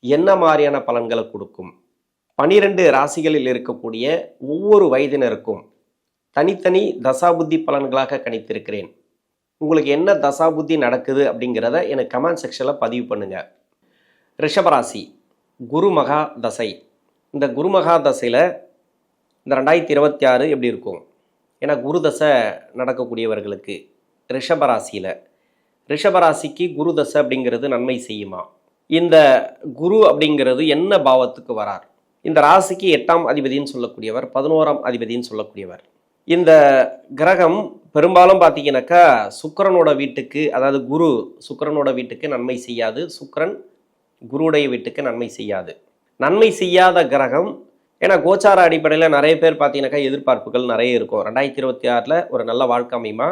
என்ன மாதிரியான பலன்களை கொடுக்கும்? பனிரெண்டு ராசிகளில் இருக்கக்கூடிய ஒவ்வொரு வயதினருக்கும் தனித்தனி தசாபுத்தி பலன்களாக கணித்திருக்கிறேன். உங்களுக்கு என்ன தசாபுத்தி நடக்குது அப்படிங்கிறத எனக்கு கமெண்ட் செக்ஷனில் பதிவு பண்ணுங்க. ரிஷபராசி குருமகா தசை. இந்த குருமகா தசையில் இந்த ரெண்டாயிரத்தி இருபத்தி ஆறு எப்படி இருக்கும்? ஏன்னா குரு தசை நடக்கக்கூடியவர்களுக்கு ரிஷபராசியில். ரிஷபராசிக்கு குரு தசை அப்படிங்கிறது நன்மை செய்யுமா? இந்த குரு அப்படிங்கிறது என்ன பாவத்துக்கு வரார்? இந்த ராசிக்கு எட்டாம் அதிபதின்னு சொல்லக்கூடியவர் பதினோராம் அதிபதின்னு சொல்லக்கூடியவர். இந்த கிரகம் பெரும்பாலும் பார்த்தீங்கன்னாக்கா சுக்கரனோட வீட்டுக்கு அதாவது குரு சுக்கரனோட வீட்டுக்கு நன்மை செய்யாது சுக்கரன் குருடைய வீட்டுக்கு நன்மை செய்யாது. நன்மை செய்யாத கிரகம் ஏன்னா கோச்சார அடிப்படையில் நிறைய பேர் பார்த்தீங்கன்னாக்கா எதிர்பார்ப்புகள் நிறைய இருக்கும். ரெண்டாயிரத்தி இருபத்தி ஆறில் ஒரு நல்ல வாழ்க்கை அமையுமா?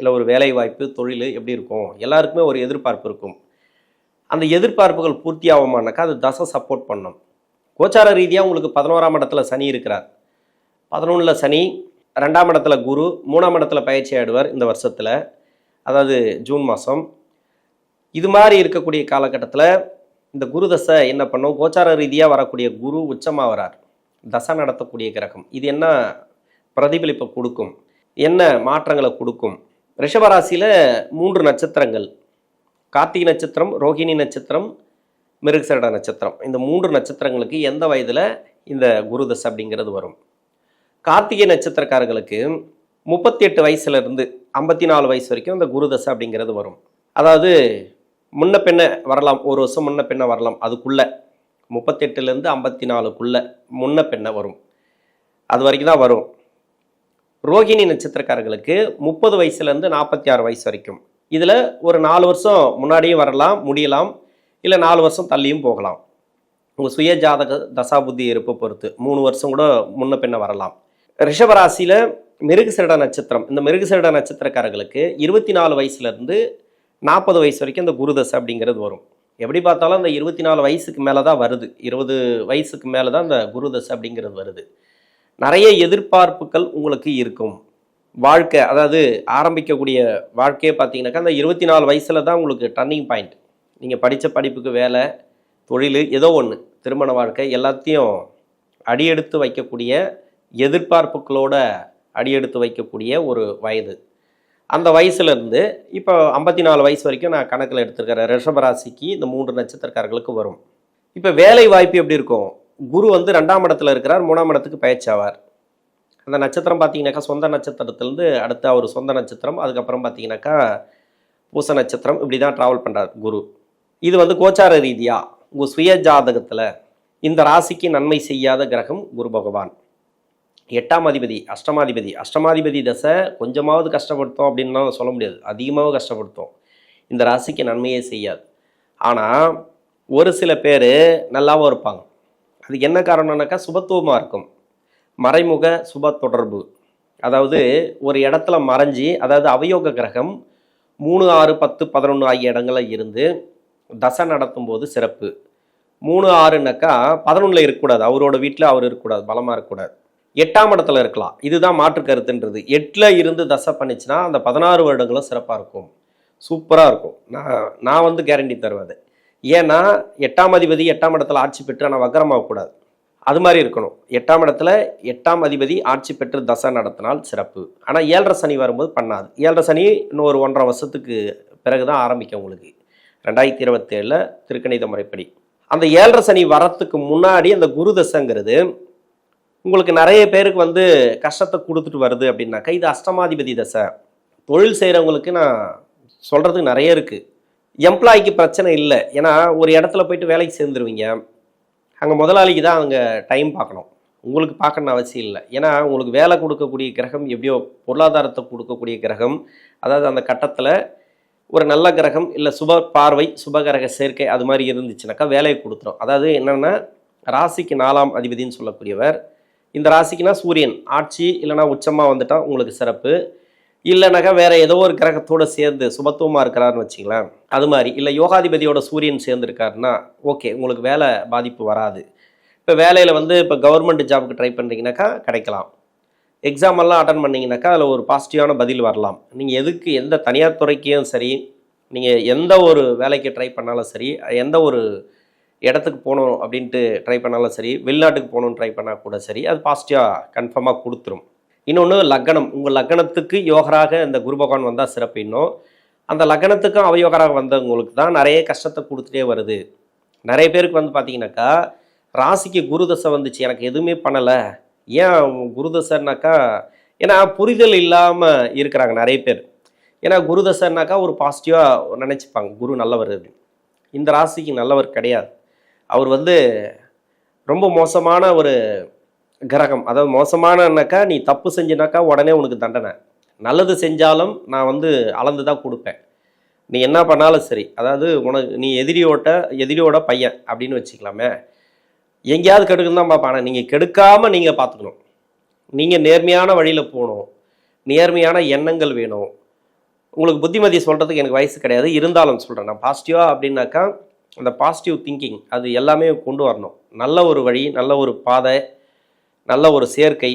இல்லை ஒரு வேலை வாய்ப்பு தொழில் எப்படி இருக்கும்? எல்லாருக்குமே ஒரு எதிர்பார்ப்பு இருக்கும். அந்த எதிர்பார்ப்புகள் பூர்த்தி ஆகுமானாக்கா அது தசை சப்போர்ட் பண்ணும். கோச்சார ரீதியாக உங்களுக்கு பதினோராம் இடத்துல சனி இருக்கிறார். பதினொன்றில் சனி ரெண்டாம் இடத்துல குரு மூணாம் இடத்துல பயிற்சி ஆயிடுவார் இந்த வருஷத்தில். அதாவது ஜூன் மாதம் இது மாதிரி இருக்கக்கூடிய காலகட்டத்தில் இந்த குரு தசை என்ன பண்ணும்? கோச்சார ரீதியாக வரக்கூடிய குரு உச்சமாக வரார். தசை நடத்தக்கூடிய கிரகம். இது என்ன பிரதிபலிப்பை கொடுக்கும்? என்ன மாற்றங்களை கொடுக்கும்? ரிஷபராசியில் மூன்று நட்சத்திரங்கள். கார்த்திகை நட்சத்திரம் ரோகிணி நட்சத்திரம் மிருகசரட நட்சத்திரம். இந்த மூன்று நட்சத்திரங்களுக்கு எந்த வயதில் இந்த குரு தசை அப்படிங்கிறது வரும்? கார்த்திகை நட்சத்திரக்காரர்களுக்கு முப்பத்தி எட்டு வயசுலேருந்து ஐம்பத்தி நாலு வயசு வரைக்கும் இந்த குரு தசை அப்படிங்கிறது வரும். அதாவது முன்ன பின்ன வரலாம். ஒரு வருஷம் முன்ன பின்ன வரலாம். அதுக்குள்ளே முப்பத்தெட்டுலேருந்து ஐம்பத்தி நாலுக்குள்ளே முன்ன பின்ன வரும். அது வரைக்கும் தான் வரும். ரோகிணி நட்சத்திரக்காரர்களுக்கு முப்பது வயசுலேருந்து நாற்பத்தி ஆறு வயசு வரைக்கும். இதில் ஒரு நாலு வருஷம் முன்னாடியும் வரலாம் முடியலாம். இல்லை நாலு வருஷம் தள்ளியும் போகலாம். உங்கள் சுய ஜாதக தசாபுத்தி இருப்பை பொறுத்து மூணு வருஷம் கூட முன்ன பின்ன வரலாம். ரிஷபராசியில் மிருகசிரட நட்சத்திரம். இந்த மிருகசிரட நட்சத்திரக்காரர்களுக்கு இருபத்தி நாலு வயசுலேருந்து நாற்பது வயசு வரைக்கும் இந்த குருதசை அப்படிங்கிறது வரும். எப்படி பார்த்தாலும் அந்த இருபத்தி நாலு வயசுக்கு மேலே தான் வருது. இருபது வயசுக்கு மேலே தான் இந்த குருதசை அப்படிங்கிறது வருது. நிறைய எதிர்பார்ப்புகள் உங்களுக்கு இருக்கும். வாழ்க்கை அதாவது ஆரம்பிக்கக்கூடிய வாழ்க்கையை பார்த்தீங்கன்னாக்கா அந்த இருபத்தி நாலு வயசில் தான் உங்களுக்கு டர்னிங் பாயிண்ட் நீங்கள் படித்த படிப்புக்கு வேலை தொழில் ஏதோ ஒன்று திருமண வாழ்க்கை எல்லாத்தையும் அடியெடுத்து வைக்கக்கூடிய எதிர்பார்ப்புகளோட அடியெடுத்து வைக்கக்கூடிய ஒரு வயது. அந்த வயசுலேருந்து இப்போ ஐம்பத்தி நாலு வயசு வரைக்கும் நான் கணக்கில் எடுத்துருக்கிறேன் ரிஷபராசிக்கு இந்த மூன்று நட்சத்திரக்காரர்களுக்கு வரும். இப்போ வேலை வாய்ப்பு எப்படி இருக்கும்? குரு வந்து ரெண்டாம் இடத்துல இருக்கிறார் மூணாம் இடத்துக்கு பயிற்சியாவார் அந்த நட்சத்திரம் பார்த்தீங்கன்னாக்கா சொந்த நட்சத்திரத்துலேருந்து அடுத்து அவர் சொந்த நட்சத்திரம் அதுக்கப்புறம் பார்த்தீங்கன்னாக்கா பூச நட்சத்திரம் இப்படி தான் ட்ராவல் பண்ணுறார் குரு. இது வந்து கோச்சார ரீதியாக உங்கள் சுய ஜாதகத்தில் இந்த ராசிக்கு நன்மை செய்யாத கிரகம் குரு பகவான். எட்டாம் அதிபதி அஷ்டமாதிபதி அஷ்டமாதிபதி தசை கொஞ்சமாவது கஷ்டப்படுத்தும் அப்படின்லாம் சொல்ல முடியாது. அதிகமாக கஷ்டப்படுத்தும். இந்த ராசிக்கு நன்மையே செய்யாது. ஆனால் ஒரு சில பேர் நல்லாவும் இருப்பாங்க. அதுக்கு என்ன காரணம்னாக்கா சுபத்துவமாக இருக்கும். மறைமுக சுப தொடர்பு. அதாவது ஒரு இடத்துல மறைஞ்சி அதாவது அவயோக கிரகம் மூணு ஆறு பத்து பதினொன்று ஆகிய இடங்களில் இருந்து தசை நடத்தும் போது சிறப்பு. மூணு ஆறுனாக்கா பதினொன்றில் இருக்கக்கூடாது. அவரோட வீட்டில் அவர் இருக்கக்கூடாது. பலமாக இருக்கக்கூடாது. எட்டாம் இடத்துல இருக்கலாம். இதுதான் மாற்று கருத்துன்றது. எட்டில் இருந்து தசை பண்ணிச்சுன்னா அந்த பதினாறு வருடங்களும் சிறப்பாக இருக்கும். சூப்பராக இருக்கும். நான் நான் வந்து கேரண்டி தருவது ஏன்னா எட்டாம் அதிபதி எட்டாம் இடத்துல ஆட்சி பெற்று ஆனால் வக்கரமாகக்கூடாது. அது மாதிரி இருக்கணும். எட்டாம் இடத்துல எட்டாம் அதிபதி ஆட்சி பெற்று தசை நடத்தினால் சிறப்பு. ஆனால் ஏழரை சனி வரும்போது பண்ணாது. ஏழரை சனி இன்னும் ஒரு ஒன்றரை வருஷத்துக்கு பிறகு தான் ஆரம்பிக்கும் உங்களுக்கு. ரெண்டாயிரத்தி இருபத்தேழில் திருக்கணித முறைப்படி. அந்த ஏழரை சனி வரத்துக்கு முன்னாடி அந்த குரு தசைங்கிறது உங்களுக்கு நிறைய பேருக்கு வந்து கஷ்டத்தை கொடுத்துட்டு வருது அப்படின்னாக்கா இது அஷ்டமாதிபதி தசை. தொழில் செய்கிறவங்களுக்கு நான் சொல்கிறதுக்கு நிறைய இருக்குது எம்ப்ளாய்க்கு பிரச்சனை இல்லை. ஏன்னா ஒரு இடத்துல போயிட்டு வேலைக்கு சேர்ந்துருவீங்க. அங்கே முதலாளிக்கு தான் அங்கே டைம் பார்க்கணும். உங்களுக்கு பார்க்கணுன்னு அவசியம் இல்லை. ஏன்னா உங்களுக்கு வேலை கொடுக்கக்கூடிய கிரகம் எப்படியோ பொருளாதாரத்தை கொடுக்கக்கூடிய கிரகம் அதாவது அந்த கட்டத்தில் ஒரு நல்ல கிரகம் இல்லை சுப பார்வை சுபகிரக சேர்க்கை அது மாதிரி இருந்துச்சுனாக்கா வேலையை கொடுத்துரும். அதாவது என்னென்னா ராசிக்கு நாலாம் அதிபதின்னு சொல்லக்கூடியவர். இந்த ராசிக்குனா சூரியன். ஆட்சி இல்லைனா உச்சமாக வந்துட்டால் உங்களுக்கு சிறப்பு. இல்லைனாக்கா வேற ஏதோ ஒரு கிரகத்தோட சேர்ந்து சுபத்துவமாக இருக்கிறாருன்னு வச்சுங்களேன். அது மாதிரி. இல்லை யோகாதிபதியோட சூரியன் சேர்ந்துருக்காருன்னா ஓகே உங்களுக்கு வேலை பாதிப்பு வராது. இப்போ வேலையில் வந்து இப்போ கவர்மெண்ட் ஜாபுக்கு ட்ரை பண்ணுறீங்கனாக்கா கிடைக்கலாம். எக்ஸாம் எல்லாம் அட்டன் பண்ணிங்கனாக்கா அதில் ஒரு பாசிட்டிவான பதில் வரலாம். நீங்கள் எதுக்கு எந்த தனியார் துறைக்கும் சரி நீங்கள் எந்த ஒரு வேலைக்கு ட்ரை பண்ணாலும் சரி எந்த ஒரு இடத்துக்கு போகணும் அப்படின்ட்டு ட்ரை பண்ணாலும் சரி வெளிநாட்டுக்கு போகணும்னு ட்ரை பண்ணால் கூட சரி அது பாசிட்டிவாக கன்ஃபார்மாக கொடுத்துரும். இன்னொன்று லக்னம். உங்கள் லக்னத்துக்கு யோகராக இந்த குரு பகவான் வந்தால் சிறப்பு இன்னும். அந்த லக்னத்துக்கும் அவயோகராக வந்தவங்களுக்கு தான் நிறைய கஷ்டத்தை கொடுத்துட்டே வருது. நிறைய பேருக்கு வந்து பார்த்தீங்கன்னாக்கா ராசிக்கு குரு தசை வந்துச்சு. எனக்கு எதுவுமே பண்ணலை. ஏன் குரு தசைனாக்கா ஏன்னா புரிதல் இல்லாமல் இருக்கிறாங்க நிறைய பேர். ஏன்னா குரு தசைனாக்கா ஒரு பாசிட்டிவாக நினச்சிப்பாங்க. குரு நல்லவர் அது. இந்த ராசிக்கு நல்லவர் கிடையாது. அவர் வந்து ரொம்ப மோசமான ஒரு கிரகம். அதாவது மோசமானனாக்கா நீ தப்பு செஞ்சினாக்கா உடனே உனக்கு தண்டனை. நல்லது செஞ்சாலும் நான் வந்து அளந்து தான் கொடுப்பேன். நீ என்ன பண்ணாலும் சரி. அதாவது உனக்கு நீ எதிரியோட்ட எதிரியோட பையன் அப்படின்னு வச்சுக்கலாமே. எங்கேயாவது கெடுக்கணும் தான் பார்ப்பேன். நீங்கள் கெடுக்காமல் நீங்கள் பார்த்துக்கணும். நீங்கள் நேர்மையான வழியில் போகணும். நேர்மையான எண்ணங்கள் வேணும். உங்களுக்கு புத்திமதி சொல்கிறதுக்கு எனக்கு வயசு கிடையாது. இருந்தாலும் சொல்கிறேன் நான் பாசிட்டிவாக அப்படின்னாக்கா அந்த பாசிட்டிவ் திங்கிங் அது எல்லாமே கொண்டு வரணும். நல்ல ஒரு வழி நல்ல ஒரு பாதை நல்ல ஒரு சேர்க்கை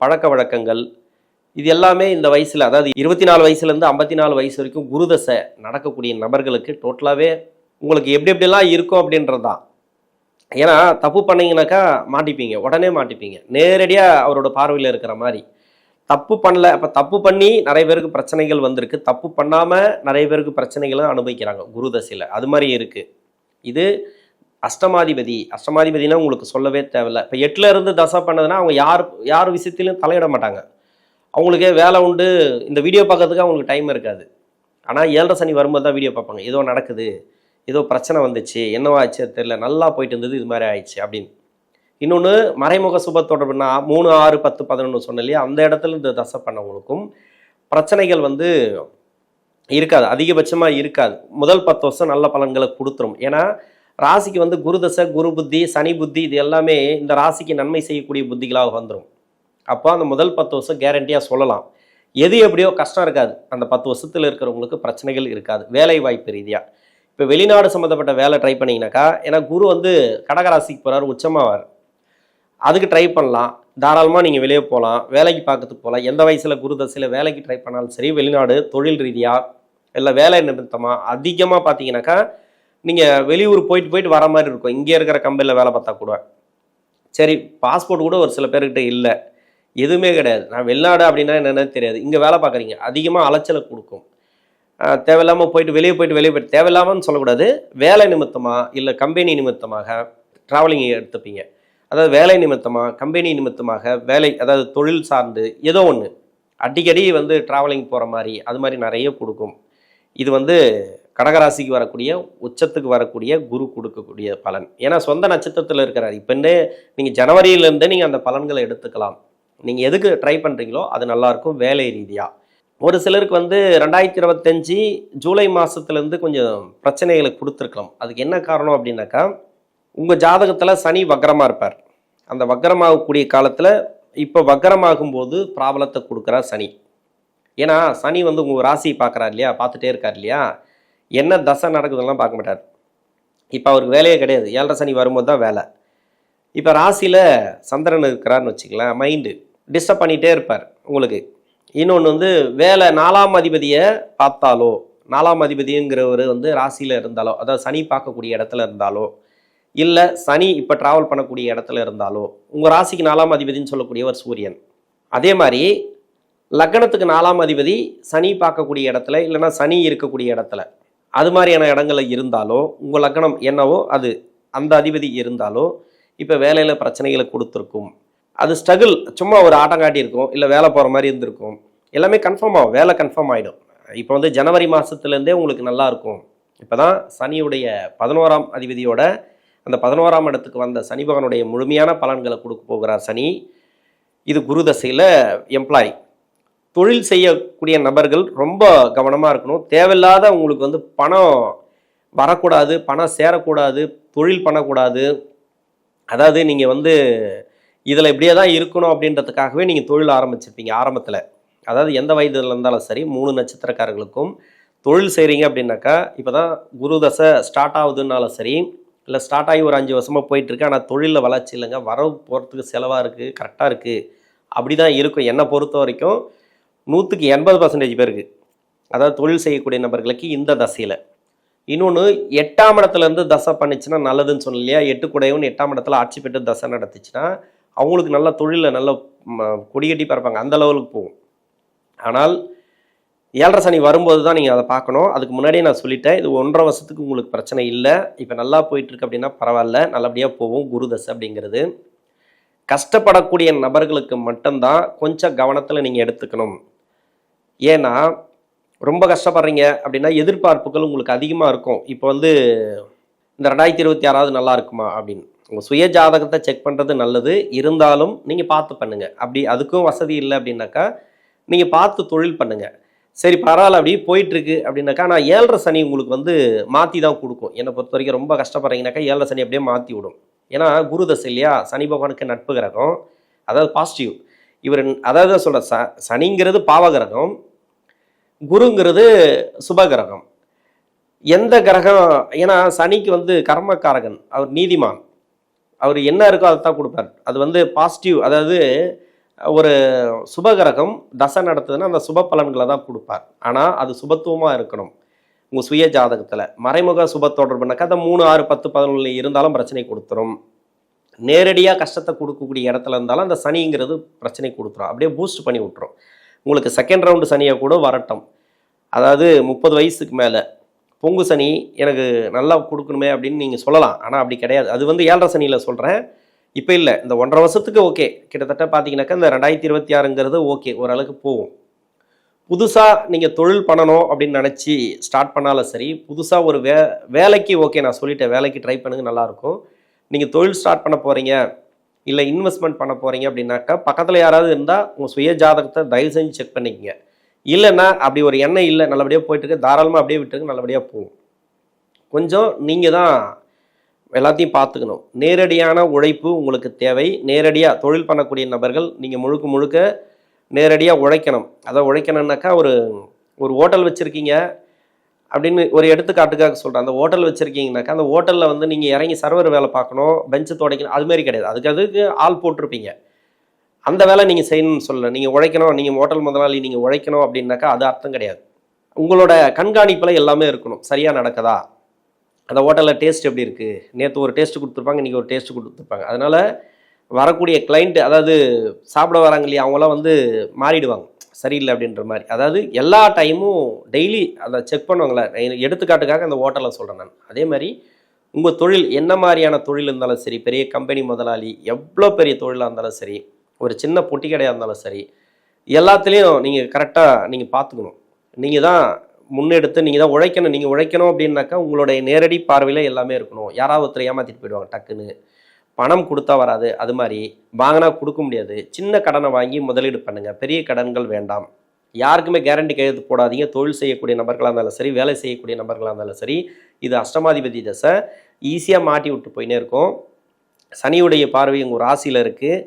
பழக்க வழக்கங்கள் இது எல்லாமே இந்த வயசில் அதாவது இருபத்தி நாலு வயசுலேருந்து ஐம்பத்தி நாலு வயசு வரைக்கும் குருதசை நடக்கக்கூடிய நபர்களுக்கு டோட்டலாகவே உங்களுக்கு எப்படி எப்படிலாம் இருக்கும் அப்படின்றது தான். ஏன்னா தப்பு பண்ணிங்கனாக்கா மாட்டிப்பீங்க உடனே மாட்டிப்பீங்க. நேரடியாக அவரோட பார்வையில் இருக்கிற மாதிரி. தப்பு பண்ணல அப்போ தப்பு பண்ணி நிறைய பேருக்கு பிரச்சனைகள் வந்திருக்கு. தப்பு பண்ணாமல் நிறைய பேருக்கு பிரச்சனைகளும் அனுபவிக்கிறாங்க குரு தசையில் அது மாதிரி இருக்குது இது அஷ்டமாதிபதி. அஷ்டமாதிபதினா உங்களுக்கு சொல்லவே தேவையில்ல. இப்போ எட்டுல இருந்து தசை பண்ணதுன்னா அவங்க யார் யார் விஷயத்திலும் தலையிட மாட்டாங்க. அவங்களுக்கே வேலை உண்டு. இந்த வீடியோ பார்க்கறதுக்கு அவங்களுக்கு டைம் இருக்காது. ஆனால் ஏழரை சனி வரும்போது தான் வீடியோ பார்ப்பாங்க. ஏதோ நடக்குது. ஏதோ பிரச்சனை வந்துச்சு. என்னவாச்சு தெரியல. நல்லா போயிட்டு இருந்தது இது மாதிரி ஆயிடுச்சு அப்படின்னு. இன்னொன்று மறைமுக சுப தொடர்புனா மூணு ஆறு பத்து பதினொன்று சொன்ன இல்லையா? அந்த இடத்துல இந்த தசை பண்ணவங்களுக்கும் பிரச்சனைகள் வந்து இருக்காது. அதிகபட்சமாக இருக்காது. முதல் பத்து வருஷம் நல்ல பலன்களை கொடுத்துரும். ஏன்னா ராசிக்கு வந்து குருதசை குரு புத்தி சனி புத்தி இது எல்லாமே இந்த ராசிக்கு நன்மை செய்யக்கூடிய புத்திகளாக வந்துடும் அப்போ அந்த முதல் பத்து வருஷம் கேரண்டியாக சொல்லலாம். எது எப்படியோ கஷ்டம் இருக்காது. அந்த பத்து வருஷத்தில் இருக்கிறவங்களுக்கு பிரச்சனைகள் இருக்காது. வேலை வாய்ப்பு ரீதியாக இப்போ வெளிநாடு சம்மந்தப்பட்ட வேலை ட்ரை பண்ணீங்கன்னாக்கா ஏன்னா குரு வந்து கடகராசிக்கு போகிறார் உச்சமாவார். அதுக்கு ட்ரை பண்ணலாம். தாராளமாக நீங்கள் வெளியே போகலாம் வேலைக்கு பார்க்கறதுக்கு போகலாம் எந்த வயசில் குரு தசையில் வேலைக்கு ட்ரை பண்ணாலும் சரி வெளிநாடு தொழில் ரீதியாக இல்லை வேலை நிமித்தமாக அதிகமாக பார்த்தீங்கன்னாக்கா நீங்கள் வெளியூர் போயிட்டு போயிட்டு வர மாதிரி இருக்கும். இங்கே இருக்கிற கம்பெனியில் வேலை பார்த்தா கூட. சரி பாஸ்போர்ட் கூட ஒரு சில பேர்கிட்ட இல்லை. எதுவுமே கிடையாது. நான் வெளிநாடு அப்படின்னா என்னென்னு தெரியாது. இங்கே வேலை பார்க்குறீங்க. அதிகமாக அலைச்சலை கொடுக்கும். தேவையில்லாமல் போயிட்டு வெளியே போயிட்டு வெளியே போயிட்டு தேவையில்லாமன்னு சொல்லக்கூடாது. வேலை நிமித்தமாக இல்லை கம்பெனி நிமித்தமாக ட்ராவலிங் எடுத்துப்பீங்க. அதாவது வேலை நிமித்தமாக கம்பெனி நிமித்தமாக வேலை அதாவது தொழில் சார்ந்து ஏதோ ஒன்று அடிக்கடி வந்து ட்ராவலிங் போகிற மாதிரி அது மாதிரி நிறைய கொடுக்கும். இது வந்து கடகராசிக்கு வரக்கூடிய உச்சத்துக்கு வரக்கூடிய குரு கொடுக்கக்கூடிய பலன். ஏன்னா சொந்த நட்சத்திரத்தில் இருக்கிறார். இப்போண்டே நீங்கள் ஜனவரியிலேருந்தே நீங்கள் அந்த பலன்களை எடுத்துக்கலாம். நீங்கள் எதுக்கு ட்ரை பண்ணுறீங்களோ அது நல்லாயிருக்கும் வேலை ரீதியாக ஒரு சிலருக்கு வந்து ரெண்டாயிரத்தி இருபத்தஞ்சி ஜூலை மாதத்துலேருந்து கொஞ்சம் பிரச்சனைகளை கொடுத்துருக்கலாம். அதுக்கு என்ன காரணம் அப்படின்னாக்கா உங்கள் ஜாதகத்தில் சனி வக்கரமாக இருப்பார். அந்த வக்கரமாகக்கூடிய காலத்தில் இப்போ வக்கரமாகும்போது பிராபலத்தை கொடுக்குறார் சனி. ஏன்னா சனி வந்து உங்கள் ராசியை பார்க்குறாரு இல்லையா? பார்த்துட்டே இருக்கார் இல்லையா? என்ன தசை நடக்குதுலாம் பார்க்க மாட்டார். இப்போ அவருக்கு வேலையே கிடையாது. ஏழரை சனி வரும்போது தான் வேலை. இப்போ ராசியில் சந்திரன் இருக்கிறார்னு வச்சுக்கலாம் மைண்டு டிஸ்டர்ப் பண்ணிகிட்டே இருப்பார் உங்களுக்கு. இன்னொன்று வந்து வேலை நாலாம் அதிபதியை பார்த்தாலோ நாலாம் அதிபதிங்கிறவர் வந்து ராசியில் இருந்தாலோ அதாவது சனி பார்க்கக்கூடிய இடத்துல இருந்தாலோ இல்லை சனி இப்போ ட்ராவல் பண்ணக்கூடிய இடத்துல இருந்தாலோ உங்கள் ராசிக்கு நாலாம் அதிபதின்னு சொல்லக்கூடியவர் சூரியன். அதே மாதிரி லக்னத்துக்கு நாலாம் அதிபதி சனி பார்க்கக்கூடிய இடத்துல இல்லைன்னா சனி இருக்கக்கூடிய இடத்துல. அது மாதிரியான இடங்கள்ல இருந்தாலோ உங்கள் லக்னம் என்னவோ அது அந்த அதிபதி இருந்தாலோ இப்போ வேலையில் பிரச்சனைகளை கொடுத்துருக்கும். அது ஸ்ட்ரகிள் சும்மா ஒரு ஆட்டம் காட்டியிருக்கும் இல்லை வேலை போகிற மாதிரி இருந்திருக்கும். எல்லாமே கன்ஃபார்ம் ஆகும் வேலை கன்ஃபார்ம் ஆகிடும் இப்போ வந்து ஜனவரி மாதத்துலேருந்தே உங்களுக்கு நல்லாயிருக்கும் இப்போ தான் சனியுடைய பதினோராம் அதிபதியோட அந்த பதினோராம் இடத்துக்கு வந்த சனி பகவானுடைய முழுமையான பலன்களை கொடுக்க போகிறார் சனி. இது குரு தசையில் எம்ப்ளாய் தொழில் செய்யக்கூடிய நபர்கள் ரொம்ப கவனமாக இருக்கணும். தேவையில்லாத உங்களுக்கு வந்து பணம் வரக்கூடாது பணம் சேரக்கூடாது தொழில் பண்ணக்கூடாது. அதாவது நீங்கள் வந்து இதில் இப்படியே தான் இருக்கணும் அப்படின்றதுக்காகவே நீங்கள் தொழில் ஆரம்பிச்சிருப்பீங்க ஆரம்பத்தில். அதாவது எந்த வயதில் இருந்தாலும் சரி மூணு நட்சத்திரக்காரர்களுக்கும் தொழில் செய்கிறீங்க அப்படின்னாக்கா இப்போ தான் குரு தசை ஸ்டார்ட் ஆகுதுன்னாலும் சரி இல்லை ஸ்டார்ட் ஆகி ஒரு அஞ்சு வருஷமாக போயிட்டுருக்கு ஆனால் தொழிலில் வளர்ச்சி இல்லைங்க. வரவு போகிறதுக்கு செலவாக இருக்குது கரெக்டாக இருக்குது அப்படி தான் இருக்கும். என்னை பொறுத்த வரைக்கும் நூற்றுக்கு எண்பது பர்சன்டேஜ் பேருக்கு. அதாவது தொழில் செய்யக்கூடிய நபர்களுக்கு இந்த தசையில். இன்னொன்று எட்டாம் இடத்துல இருந்து தசை பண்ணிச்சுன்னா நல்லதுன்னு சொன்ன இல்லையா? எட்டு குடையவன் எட்டாம் இடத்துல ஆட்சி பெற்று தசை நடத்துச்சுன்னா அவங்களுக்கு நல்ல தொழிலில் நல்ல ம, கொடிகட்டி பறப்பாங்க. அந்த லெவலுக்கு போகும். ஆனால் ஏழரை சனி வரும்போது தான் நீங்கள் அதை பார்க்கணும். அதுக்கு முன்னாடியே நான் சொல்லிட்டேன் இது ஒன்றரை வருஷத்துக்கு உங்களுக்கு பிரச்சனை இல்லை. இப்போ நல்லா போயிட்டுருக்கு அப்படின்னா பரவாயில்ல நல்லபடியாக போகும் குரு தசை அப்படிங்கிறது. கஷ்டப்படக்கூடிய நபர்களுக்கு மட்டும்தான் கொஞ்சம் கவனத்தில் நீங்கள் எடுத்துக்கணும். ஏன்னா ரொம்ப கஷ்டப்படுறீங்க அப்படின்னா எதிர்பார்ப்புகள் உங்களுக்கு அதிகமாக இருக்கும். இப்போ வந்து இந்த ரெண்டாயிரத்தி இருபத்தி ஆறாவது நல்லா இருக்குமா அப்படின்னு. உங்கள் சுய ஜாதகத்தை செக் பண்ணுறது நல்லது. இருந்தாலும் நீங்கள் பார்த்து பண்ணுங்கள் அப்படி அதுக்கும் வசதி இல்லை அப்படின்னாக்கா நீங்கள் பார்த்து தொழில் பண்ணுங்கள் சரி பரவாயில்ல அப்படி போயிட்டுருக்கு அப்படின்னாக்கா நான் ஏழரை சனி உங்களுக்கு வந்து மாற்றி தான் கொடுக்கும். என்னை பொறுத்த வரைக்கும் ரொம்ப கஷ்டப்படுறீங்கனாக்கா ஏழரை சனி அப்படியே மாற்றி விடும். ஏன்னா குரு தசை இல்லையா? சனி பகவானுக்கு நட்பு கிரகம். அதாவது பாசிட்டிவ் இவர் அதாவது சொல்கிற ச சனிங்கிறது பாவ கிரகம். குருங்கிறது சுப கிரகம் எந்த கிரகம் ஏன்னா சனிக்கு வந்து கர்மக்காரகன் அவர் நீதிமான். அவர் என்ன இருக்கோ அதை தான் கொடுப்பார். அது வந்து பாசிட்டிவ் அதாவது ஒரு சுபகிரகம் தசை நடத்துதுன்னா அந்த சுப பலன்களை தான் கொடுப்பார். ஆனால் அது சுபத்துவமாக இருக்கணும். உங்கள் சுய ஜாதகத்தில் மறைமுக சுப தொடர்புனாக்கா அந்த மூணு ஆறு பத்து பதினொன்று இருந்தாலும் பிரச்சனை கொடுத்துரும். நேரடியாக கஷ்டத்தை கொடுக்கக்கூடிய இடத்துல இருந்தாலும் அந்த சனிங்கிறது பிரச்சனை கொடுத்துரும். அப்படியே பூஸ்ட் பண்ணி விட்டுரும். உங்களுக்கு செகண்ட் ரவுண்டு சனியை கூட வரட்டும். அதாவது முப்பது வயசுக்கு மேலே. பொங்கு சனி எனக்கு நல்லா கொடுக்கணுமே அப்படின்னு நீங்கள் சொல்லலாம். ஆனால் அப்படி கிடையாது. அது வந்து ஏழரை சனியில் சொல்கிறேன் இப்போ இல்லை. இந்த ஒன்றரை வருஷத்துக்கு ஓகே கிட்டத்தட்ட பார்த்தீங்கன்னாக்கா இந்த ரெண்டாயிரத்தி இருபத்தி ஆறுங்கிறது ஓகே ஓரளவுக்கு போகும். புதுசாக நீங்கள் தொழில் பண்ணணும் அப்படின்னு நினச்சி ஸ்டார்ட் பண்ணாலும் சரி புதுசாக ஒரு வே வேலைக்கு ஓகே நான் சொல்லிட்டேன். வேலைக்கு ட்ரை பண்ணுங்க நல்லாயிருக்கும் நீங்கள் தொழில் ஸ்டார்ட் பண்ண போகிறீங்க இல்லை இன்வெஸ்ட்மெண்ட் பண்ண போகிறீங்க அப்படின்னாக்கா பக்கத்தில் யாராவது இருந்தால் உங்கள் சுய ஜாதகத்தை தயவு செஞ்சு செக் பண்ணிக்கங்க. இல்லைன்னா அப்படி ஒரு எண்ணம் இல்லை நல்லபடியாக போயிட்டுருக்கு தாராளமாக அப்படியே விட்டுருக்கு நல்லபடியாக போகும். கொஞ்சம் நீங்கள் தான் எல்லாத்தையும் பார்த்துக்கணும். நேரடியான உழைப்பு உங்களுக்கு தேவை. நேரடியாக தொழில் பண்ணக்கூடிய நபர்கள் நீங்கள் முழுக்க முழுக்க நேரடியாக உழைக்கணும். அதை உழைக்கணுன்னாக்கா ஒரு ஒரு ஹோட்டல் வச்சுருக்கீங்க அப்படின்னு ஒரு எடுத்துக்காட்டுக்காக சொல்கிறேன் அந்த ஹோட்டல் வச்சுருக்கீங்கனாக்கா அந்த ஹோட்டலில் வந்து நீங்கள் இறங்கி சர்வர் வேலை பார்க்கணும் பெஞ்சு துடைக்கணும் அது மாதிரி கிடையாது. அதுக்கு அதுக்கு ஆள் போட்டிருப்பீங்க. அந்த வேலை நீங்கள் செய்யணும்னு சொல்லலை. நீங்கள் உழைக்கணும் நீங்கள் ஹோட்டல் முதலாளி நீங்கள் உழைக்கணும் அப்படின்னாக்கா அது அர்த்தம் கிடையாது. உங்களோட கண்காணிப்பில் எல்லாமே இருக்கணும். சரியாக நடக்குதா? அந்த ஹோட்டலில் டேஸ்ட் எப்படி இருக்குது நேற்று ஒரு டேஸ்ட் கொடுத்துருப்பாங்க இன்றைக்கி ஒரு டேஸ்ட் கொடுத்துருப்பாங்க. அதனால் வரக்கூடிய கிளைண்ட்டு அதாவது சாப்பிட வராங்க இல்லையா அவங்களாம் வந்து மாறிடுவாங்க. சரியில்லை அப்படின்ற மாதிரி. அதாவது எல்லா டைமும் டெய்லி அதை செக் பண்ணுவாங்களே எடுத்துக்காட்டுக்காக அந்த ஹோட்டலில் சொல்கிறேன் நான். அதே மாதிரி உங்கள் தொழில் என்ன மாதிரியான தொழில் இருந்தாலும் சரி பெரிய கம்பெனி முதலாளி எவ்வளோ பெரிய தொழிலாக இருந்தாலும் சரி ஒரு சின்ன பொட்டி கடையாக இருந்தாலும் சரி எல்லாத்துலேயும் நீங்கள் கரெக்டாக நீங்கள் பார்த்துக்கணும். நீங்கள் தான் முன்னெடுத்து நீங்கள் தான் உழைக்கணும். நீங்கள் உழைக்கணும் அப்படின்னாக்கா உங்களுடைய நேரடி பார்வையில் எல்லாமே இருக்கணும். யாராவது ஒருத்தர் ஏமாற்றிட்டு போயிடுவாங்க டக்குன்னு. பணம் கொடுத்தா வராது. அது மாதிரி வாங்கினா கொடுக்க முடியாது. சின்ன கடனை வாங்கி முதலீடு பண்ணுங்கள் பெரிய கடன்கள் வேண்டாம். யாருக்குமே கேரண்டி கையெழுத்து போடாதீங்க. தொழில் செய்யக்கூடிய நபர்களாக இருந்தாலும் சரி வேலை செய்யக்கூடிய நபர்களாக இருந்தாலும் சரி இது அஷ்டமாதிபதி தசை. ஈஸியாக மாட்டி விட்டு போயினே இருக்கும். சனியுடைய பார்வை உங்கள் ராசியில் இருக்குது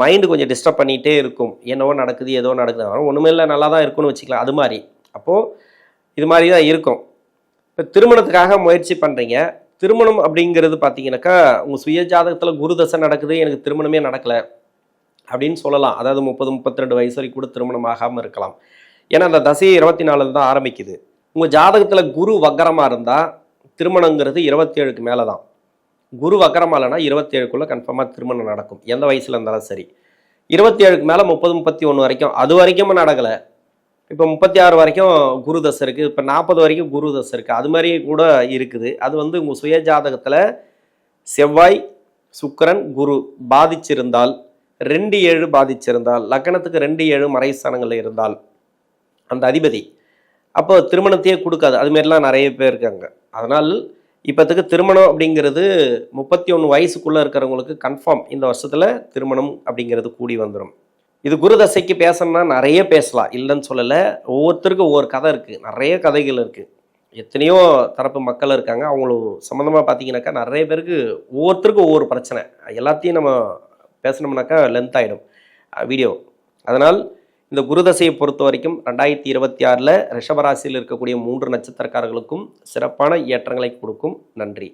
மைண்டு கொஞ்சம் டிஸ்டர்ப் பண்ணிகிட்டே இருக்கும். என்னவோ நடக்குது ஏதோ நடக்குது. ஆனால் ஒன்றுமே இல்லை நல்லா தான் இருக்கும்னு வச்சுக்கலாம். அது மாதிரி. அப்போது இது மாதிரி தான் இருக்கும். இப்போ திருமணத்துக்காக முயற்சி பண்ணுறீங்க திருமணம் அப்படிங்கிறது பார்த்தீங்கன்னாக்கா உங்கள் சுய ஜாதகத்தில் குரு தசை நடக்குது எனக்கு திருமணமே நடக்கலை அப்படின்னு சொல்லலாம். அதாவது முப்பது முப்பத்தி ரெண்டு வயசு வரைக்கும் கூட திருமணம் ஆகாமல் இருக்கலாம். ஏன்னா அந்த தசையை இருபத்தி நாலில் தான் ஆரம்பிக்குது. உங்கள் ஜாதகத்தில் குரு வக்கரமாக இருந்தால் திருமணங்கிறது இருபத்தி ஏழுக்கு மேலே தான் குரு வக்கரமாலனா இருபத்தி ஏழுக்குள்ளே கன்ஃபார்மாக திருமணம் நடக்கும். எந்த வயசில் இருந்தாலும் சரி. இருபத்தி ஏழுக்கு மேலே முப்பது முப்பத்தி ஒன்று வரைக்கும். அது வரைக்கும் நடக்கலை. இப்போ முப்பத்தி ஆறு வரைக்கும் குரு தசை இருக்குது இப்போ நாற்பது வரைக்கும் குரு தசை இருக்குது அது மாதிரி கூட இருக்குது. அது வந்து உங்கள் சுய ஜாதகத்தில் செவ்வாய் சுக்கரன் குரு பாதிச்சிருந்தால் ரெண்டு ஏழு பாதிச்சிருந்தால் லக்கணத்துக்கு ரெண்டு ஏழு மறைஸ்தானங்களில் இருந்தால் அந்த அதிபதி. அப்போ திருமணத்தையே கொடுக்காது. அதுமாரிலாம் நிறைய பேர் இருக்காங்க. அதனால் இப்போத்துக்கு திருமணம் அப்படிங்கிறது முப்பத்தி ஒன்று வயசுக்குள்ளே இருக்கிறவங்களுக்கு கன்ஃபார்ம் இந்த வருஷத்தில் திருமணம் அப்படிங்கிறது கூடி வந்துடும் இது குருதசைக்கு பேசணும்னா நிறைய பேசலாம். இல்லைன்னு சொல்லலை. ஒவ்வொருத்தருக்கும் ஒவ்வொரு கதை இருக்குது நிறைய கதைகள் இருக்குது எத்தனையோ தரப்பு மக்கள் இருக்காங்க. அவங்களும் சம்மந்தமாக பார்த்தீங்கன்னாக்கா நிறைய பேருக்கு ஒவ்வொருத்தருக்கும் ஒவ்வொரு பிரச்சனை. எல்லாத்தையும் நம்ம பேசணும்னாக்கா லென்த் ஆகிடும் வீடியோ அதனால் இந்த குருதசையை பொறுத்த வரைக்கும் ரெண்டாயிரத்தி இருபத்தி ஆறில் ரிஷபராசியில் இருக்கக்கூடிய மூன்று நட்சத்திரக்காரர்களுக்கும் சிறப்பான ஏற்றங்களை கொடுக்கும். நன்றி.